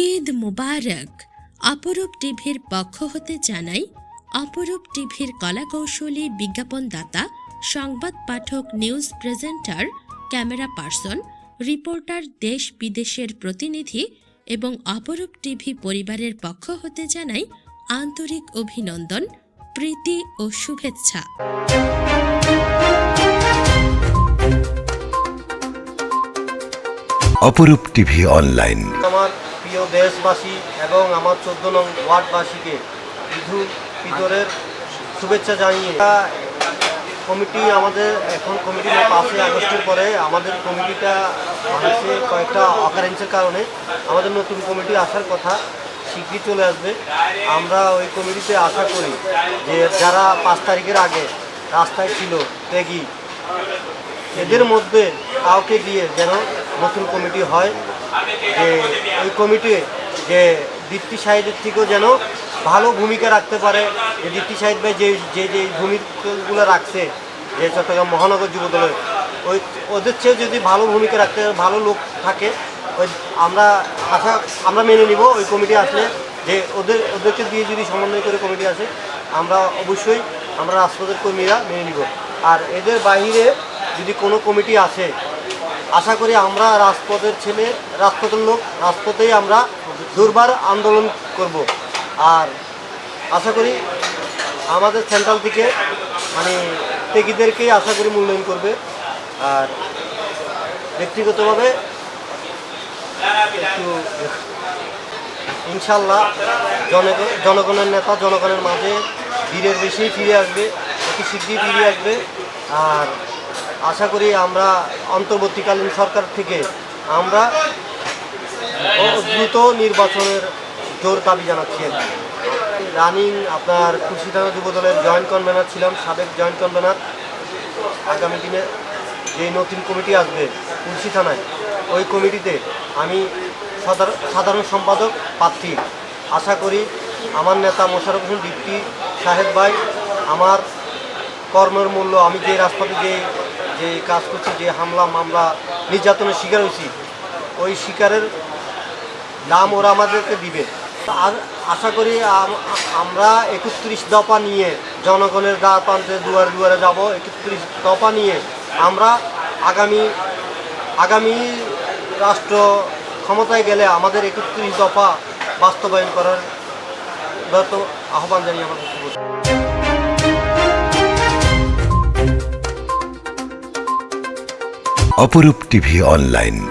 ঈদ মুবারক। অপরূপ টিভির পক্ষ হতে জানাই অপরূপ টিভির কলাকৌশলী বিজ্ঞাপনদাতা সংবাদ পাঠক news presenter camera person reporter দেশ বিদেশের প্রতিনিধি এবং অপরূপ টিভি পরিবারের পক্ষ হতে জানাই আন্তরিক অভিনন্দন প্রীতি ও শুভেচ্ছা। অপরূপ টিভি অনলাইন। আমার প্রিয় দেশবাসী এবং আমার চোদ্দ নং ওয়ার্ডবাসীকে ঈদুল ফিতরের শুভেচ্ছা জানিয়ে কমিটি আমাদের এখন কমিটি পাঁচই আগস্টের পরে আমাদের কমিটিটা মানুষের কয়েকটা অকারেন্সের কারণে আমাদের নতুন কমিটি আসার কথা শীঘ্রই চলে আসবে। আমরা ওই কমিটিতে আশা করি যে যারা পাঁচ তারিখের আগে রাস্তায় ছিল ত্যাগী, এদের মধ্যে কাউকে দিয়ে যেন নতুন কমিটি হয়। যে ওই কমিটি যে দীপ্তি সাহেবের থেকেও যেন ভালো ভূমিকা রাখতে পারে। যে দীপ্তি সাহেব ভাই যে যে যে ভূমিকাগুলো রাখছে, যে চট্টগ্রাম মহানগর যুব দলের ওই ওদের চেয়ে যদি ভালো ভূমিকা রাখতে, ভালো লোক থাকে, ওই আমরা আশা, আমরা মেনে নিব ওই কমিটি আসলে। যে ওদের, ওদেরকে দিয়ে যদি সমন্বয় করে কমিটি আসে, আমরা অবশ্যই, আমরা রাজপথের কর্মীরা মেনে নিব। আর এদের বাইরে যদি কোনো কমিটি আসে আশা করি আমরা রাজপথের ছেলে, রাজপথের লোক, রাজপথেই আমরা দুর্বার আন্দোলন করব। আর আশা করি আমাদের সেন্ট্রাল থেকে মানে টেকিদেরকেই আশা করি মূল্যায়ন করবে। আর ব্যক্তিগতভাবে একটু ইনশাল্লাহ জনগণ জনগণের নেতা, জনগণের মাঝে বীরের বেশি ফিরে আসবে, অতি শীঘ্রই ফিরে আসবে। আর আশা করি আমরা অন্তর্বর্তীকালীন সরকার থেকে আমরা দ্রুত নির্বাচনের জোর দাবি জানাচ্ছি। রানিং আপনার খুশি থানা যুব দলের জয়েন্ট কনভেনার ছিলাম, সাবেক জয়েন্ট কনভেনার। আগামী দিনে যে নতুন কমিটি আসবে তুলসী থানায়, ওই কমিটিতে আমি সাধারণ সম্পাদক প্রার্থী। আশা করি আমার নেতা মোশারফ হোসেন দীপ্তি সাহেব ভাই, আমার কর্মের মূল্য, আমি যে রাজপথে যে যে কাজ করছি, যে হামলা, মামলা, নির্যাতনের শিকার হয়েছি, ওই শিকারের দাম ওরা আমাদেরকে দিবে। আর আশা করি আমরা একত্রিশ দফা নিয়ে জনগণের দ্বার প্রান্তে দুয়ারে দুয়ারে যাব। একত্রিশ দফা নিয়ে আমরা আগামী আগামী রাষ্ট্র ক্ষমতায় গেলে আমাদের একত্রিশ দফা বাস্তবায়ন করার আহ্বান জানিয়ে বক্তব্য অপরূপ টিভি অনলাইন।